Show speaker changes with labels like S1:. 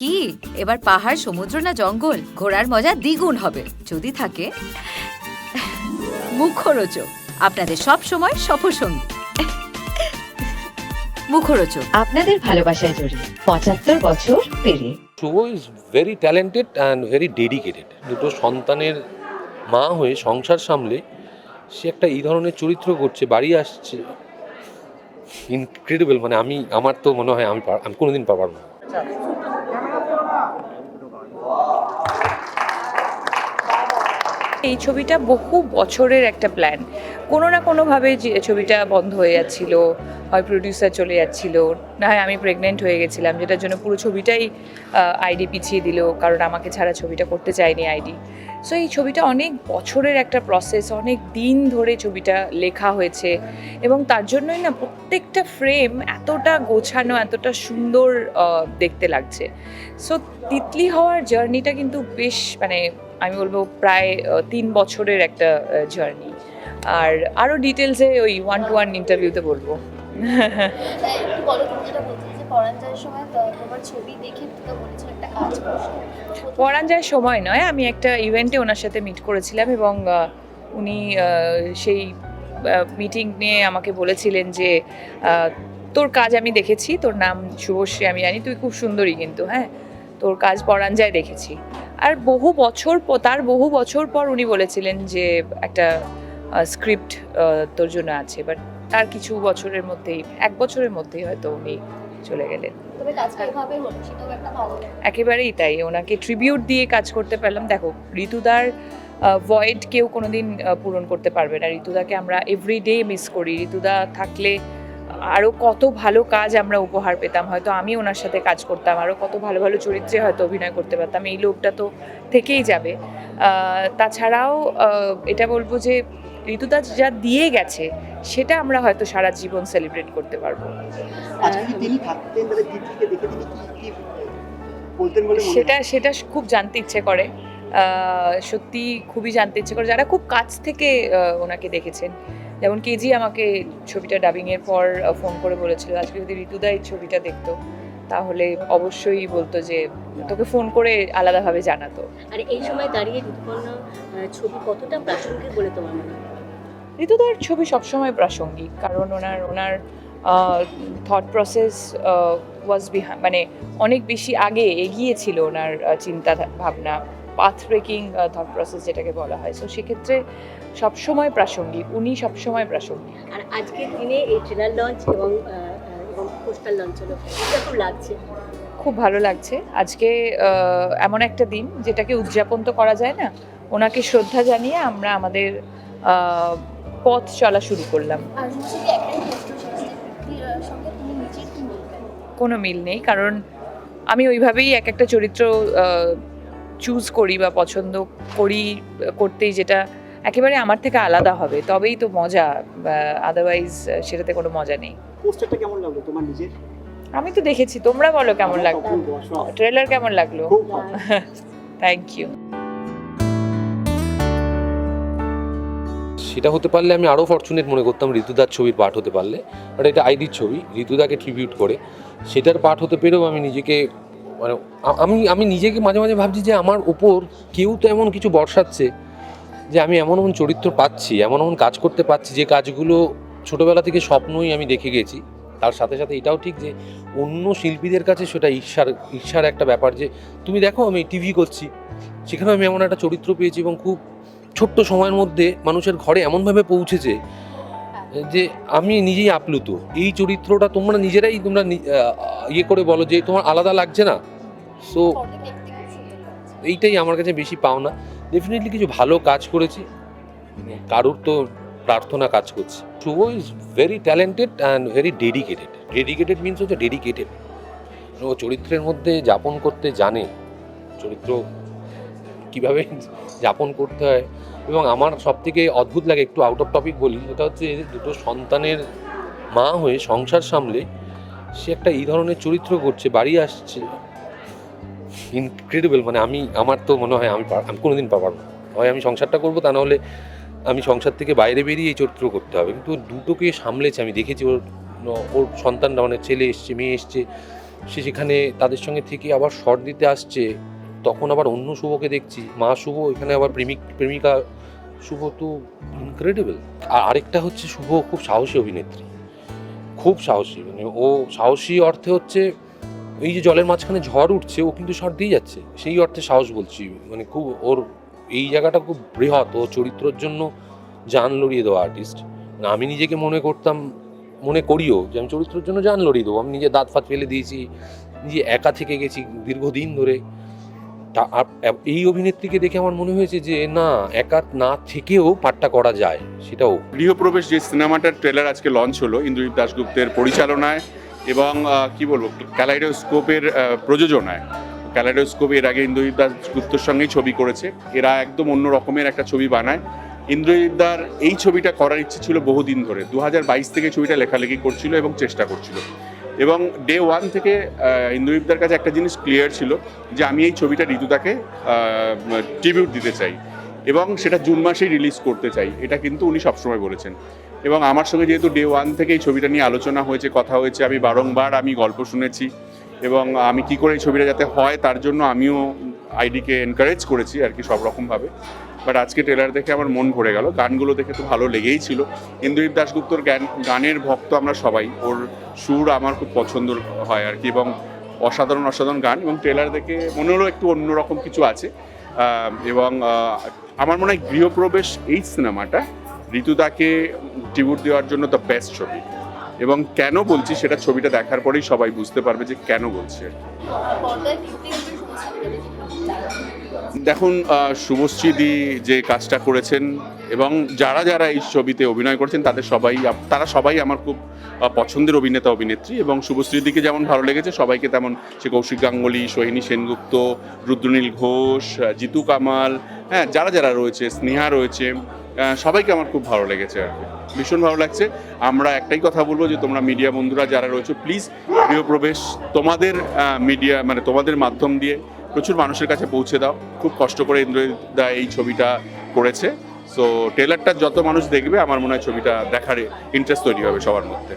S1: কি? এবার পাহাড় সমুদ্র না জঙ্গল? ঘোরার মজা দ্বিগুণ হবে। যদি থাকে মুখরোচক। আপনাদের সব সময় সফরসঙ্গী মুখরোচক।
S2: আপনাদের ভালোবাসায় জড়িয়ে পঁচাত্তর বছর পেরিয়ে।
S3: Shubho is very talented and very dedicated দুটো সন্তানের মা হয়ে সংসার সামলে সে একটা এই ধরনের চরিত্র করছে বাড়ি আসছে। ইনক্রেডিবল মানে আমি আমার তো মনে হয় আমি পার- আমি কোনোদিন পারব না।
S4: এই ছবিটা বহু বছরের একটা প্ল্যান কোনো না কোনোভাবে ছবিটা বন্ধ হয়ে যাচ্ছিল, হয় প্রডিউসার চলে যাচ্ছিল, না হয় আমি প্রেগনেন্ট হয়ে গেছিলাম, যেটার জন্য পুরো ছবিটাই আইডি পিছিয়ে দিল, কারণ আমাকে ছাড়া ছবিটা করতে চায়নি আইডি সো এই ছবিটা অনেক বছরের একটা প্রসেস অনেক দিন ধরে ছবিটা লেখা হয়েছে এবং তার জন্যই না প্রত্যেকটা ফ্রেম এতটা গোছানো, এতটা সুন্দর দেখতে লাগছে। সো তিতলি হওয়ার জার্নিটা কিন্তু বেশ মানে আমি বলব প্রায় তিন বছরের একটা জার্নি আর আরও ডিটেলসে ওই ওয়ান টু ওয়ান ইন্টারভিউতে বলব যায় সময় নয় আমি একটা ইভেন্টে ওনার সাথে মিট করেছিলাম এবং উনি সেই মিটিং নিয়ে আমাকে বলেছিলেন যে তোর কাজ আমি দেখেছি তোর নাম শুভশ্রী আমি জানি তুই খুব সুন্দরী কিন্তু হ্যাঁ? তোর কাজ যায় দেখেছি। আর বহু বছর প- তার বহু বছর পর উনি বলেছিলেন যে একটা স্ক্রিপ্ট তোর জন্য আছে। বাট তার কিছু বছরের মধ্যেই এক বছরের মধ্যেই হয়তো উনি চলে গেলেন। একেবারেই তাই। ওনাকে ট্রিবিউট দিয়ে কাজ করতে পারলাম। দেখো ঋতুদার ভয়েড কেউ কোনোদিন পূরণ করতে পারবে না। ঋতুদাকে আমরা এভরিডে মিস করি। ঋতুদা থাকলে আরও কত ভালো কাজ আমরা উপহার পেতাম। হয়তো আমি ওনার সাথে কাজ করতাম আরও কত ভালো ভালো চরিত্রে হয়তো অভিনয় করতে পারতাম। এই লোকটা তো থেকেই যাবে। তাছাড়াও এটা বলব যে ঋতুদা যা দিয়ে গেছে সেটা আমরা হয়তো সারা জীবন সেলিব্রেট করতে পারব। সেটা সেটা খুব জানতে ইচ্ছে করে। সত্যি খুবই জানতে ইচ্ছে করে। যারা খুব কাছ থেকে ওনাকে দেখেছেন যেমন কেজি আমাকে ছবিটা ডাবিংয়ের পর ফোন করে বলেছিল আজকে যদি ঋতুদা এই ছবিটা দেখতো তাহলে অবশ্যই বলতো যে তোকে ফোন করে আলাদাভাবে জানাতো।
S5: আর এই সময় দাঁড়িয়ে ঋতুপর্ণা ছবি কতটা প্রাসঙ্গিক বলে তোমার মনে হয়?
S4: ঋতুদার ছবি সবসময় প্রাসঙ্গিক কারণ ওনার ওনার থট প্রসেস ওয়াজ বিহা মানে অনেক বেশি আগে এগিয়ে ছিল ওনার চিন্তা ভাবনা পাথ ব্রেকিং থট প্রসেস যেটাকে বলা হয়। সো সেক্ষেত্রে সবসময় প্রাসঙ্গিক উনি সবসময় প্রাসঙ্গিক।
S5: আর আজকের দিনে এই ট্রেলার লঞ্চ এবং পোস্টার লঞ্চ হলো কীরকম লাগছে।
S4: খুব ভালো লাগছে। আজকে এমন একটা দিন যেটাকে উদযাপন তো করা যায় না ওনাকে শ্রদ্ধা জানিয়ে আমরা আমাদের পথ চলা শুরু করলাম। কোনো মিল নেই কারণ আমি ওইভাবেই এক একটা চরিত্র চুজ করি বা পছন্দ করি করতেই যেটা একেবারে আমার থেকে আলাদা হবে তবেই তো মজা আদারওয়াইজ সেটাতে কোনো মজা নেই।
S6: পোস্টারটা কেমন লাগল তোমার নিজের?
S4: আমি তো দেখেছি তোমরা বলো কেমন লাগল? ট্রেলার কেমন লাগল? থ্যাংক ইউ
S3: সেটা হতে পারলে আমি আরও ফর্চুনেট মনে করতাম ঋতুদার ছবির পাঠ হতে পারলে বাট এটা আইডির ছবি ঋতুদাকে ট্রিবিউট করে। সেটার পাঠ হতে পেরেও আমি নিজেকে মানে আমি আমি নিজেকে মাঝে মাঝে ভাবছি যে আমার ওপর কেউ তো এমন কিছু বর্ষাচ্ছে যে আমি এমন এমন চরিত্র পাচ্ছি, এমন এমন কাজ করতে পারছি যে কাজগুলো ছোটোবেলা থেকে স্বপ্নই আমি দেখে গেছি। তার সাথে সাথে এটাও ঠিক যে অন্য শিল্পীদের কাছে সেটা ঈর্ষার ঈর্ষার একটা ব্যাপার যে তুমি দেখো আমি টিভি করছি সেখানে আমি এমন একটা চরিত্র পেয়েছি এবং খুব ছোট্ট সময়ের মধ্যে মানুষের ঘরে এমনভাবে পৌঁছেছে যে আমি নিজেই আপ্লুত। এই চরিত্রটা তোমরা নিজেরাই তোমরা ইয়ে করে বলো যে তোমার আলাদা লাগছে না? সো এইটাই আমার কাছে বেশি পাওনা। ডেফিনেটলি কিছু ভালো কাজ করেছি। কারুর তো প্রার্থনা কাজ করছে। Shubho is very talented and very dedicated dedicated means হচ্ছে ডেডিকেটেড ও চরিত্রের মধ্যে যাপন করতে জানে। চরিত্র কীভাবে যাপন করতে হয়? এবং আমার সব থেকে অদ্ভুত লাগে, একটু আউট অফ টপিক বলি, সেটা হচ্ছে দুটো সন্তানের মা হয়ে সংসার সামলে সে একটা এই ধরনের চরিত্র করছে, বাড়ি আসছে ইনক্রেডিবল মানে আমি, আমার তো মনে হয় আমি আমি কোনোদিন পারব না। হয় আমি সংসারটা করব, তা নাহলে আমি সংসার থেকে বাইরে বেরিয়ে এই চরিত্র করতে হবে। কিন্তু দুটোকে সামলেছে, আমি দেখেছি ওর ওর সন্তানরা মানে ছেলে এসছে, মেয়ে এসছে, সে সেখানে তাদের সঙ্গে থেকে আবার শর্ট দিতে আসছে। তখন আবার অন্য শুভকে দেখছি। মা শুভ, এখানে আবার প্রেমিক, প্রেমিকা শুভ তো ইনক্রেডিবল আর আরেকটা হচ্ছে শুভ খুব সাহসী অভিনেত্রী। খুব সাহসী মানে ও সাহসী অর্থে হচ্ছে এই যে জলের মাঝখানে ঝড় উঠছে, ও কিন্তু শর্ট দিয়ে যাচ্ছে। সেই অর্থে সাহস বলছি। মানে খুব ওর এই জায়গাটা খুব বৃহৎ। ও চরিত্রের জন্য জান লড়িয়ে দেওয়া আর্টিস্ট আমি নিজেকে মনে করতাম, মনে করিও যে আমি চরিত্রের জন্য জান লড়িয়ে দেবো। আমি নিজে দাঁত ফাঁত ফেলে দিয়েছি, নিজে একা থেকে গেছি দীর্ঘদিন ধরে। তা এই অভিনেত্রীকে দেখে আমার মনে হয়েছে যে না একা না থেকেও পাঠটা করা যায়, সেটাও।
S7: গৃহপ্রবেশ যে সিনেমাটার ট্রেলার আজকে লঞ্চ হলো, ইন্দ্রজিৎ দাশগুপ্তের পরিচালনায় এবং কি বলব ক্যালাইডোস্কোপের প্রযোজনায়। ক্যালাইডোস্কোপ এর আগে ইন্দ্রজিৎ দাশগুপ্তর সঙ্গেই ছবি করেছে। এরা একদম অন্য রকমের একটা ছবি বানায়। ইন্দ্রজিৎ দার এই ছবিটা করার ইচ্ছে ছিল বহুদিন ধরে। দু হাজার বাইশ থেকে ছবিটা লেখালেখি করছিল এবং চেষ্টা করছিল। এবং ডে ওয়ান থেকে আহ, কাছে একটা জিনিস ক্লিয়ার ছিল যে আমি এই ছবিটা ঋতুদাকে ট্রিবিউট দিতে চাই এবং সেটা জুন মাসেই রিলিজ করতে চাই। এটা কিন্তু উনি সবসময় বলেছেন। এবং আমার সঙ্গে যেহেতু ডে ওয়ান থেকে এই ছবিটা নিয়ে আলোচনা হয়েছে কথা হয়েছে আমি বারংবার আমি গল্প শুনেছি এবং আমি কি করে এই ছবিটা যাতে হয় তার জন্য আমিও আইডিকে এনকারেজ করেছি আর কি সব রকমভাবে বাট আজকে ট্রেলার দেখে আমার মন ভরে গেল। গানগুলো দেখে তো ভালো লেগেই ছিল। ইন্দ্রজিৎ দাশগুপ্তর গান, গানের ভক্ত আমরা সবাই। ওর সুর আমার খুব পছন্দ হয় আর কি এবং অসাধারণ অসাধারণ গান এবং ট্রেলার দেখে মনে হলো একটু অন্যরকম কিছু আছে। এবং আমার মনে হয় গৃহপ্রবেশ এই সিনেমাটা ঋতুদাকে ট্রিবিউট দেওয়ার জন্য দ্য বেস্ট ছবি। এবং কেন বলছি সেটা ছবিটা দেখার পরেই সবাই বুঝতে পারবে যে কেন বলছি। আর দেখুন আহ, শুভশ্রী দি যে কাজটা করেছেন এবং যারা যারা এই ছবিতে অভিনয় করেছেন তাদের সবাই তারা সবাই আমার খুব পছন্দের অভিনেতা অভিনেত্রী এবং শুভশ্রী দিকে যেমন ভালো লেগেছে সবাইকে তেমন সে কৌশিক গাঙ্গুলি সোহিনী সেনগুপ্ত রুদ্রনীল ঘোষ জিতু কামাল হ্যাঁ যারা যারা রয়েছে স্নেহা রয়েছে সবাইকে আমার খুব ভালো লেগেছে আর কি। ভীষণ ভালো লাগছে। আমরা একটাই কথা বলব যে তোমরা মিডিয়া বন্ধুরা যারা রয়েছে প্লিজ গৃহপ্রবেশ তোমাদের মিডিয়া মানে তোমাদের মাধ্যম দিয়ে প্রচুর মানুষের কাছে পৌঁছে দাও। খুব কষ্ট করে ইন্দ্রদা এই ছবিটা করেছে। সো ট্রেলারটা যত মানুষ দেখবে, আমার মনে হয় ছবিটা দেখার ইন্টারেস্ট তৈরি হবে সবার মধ্যে।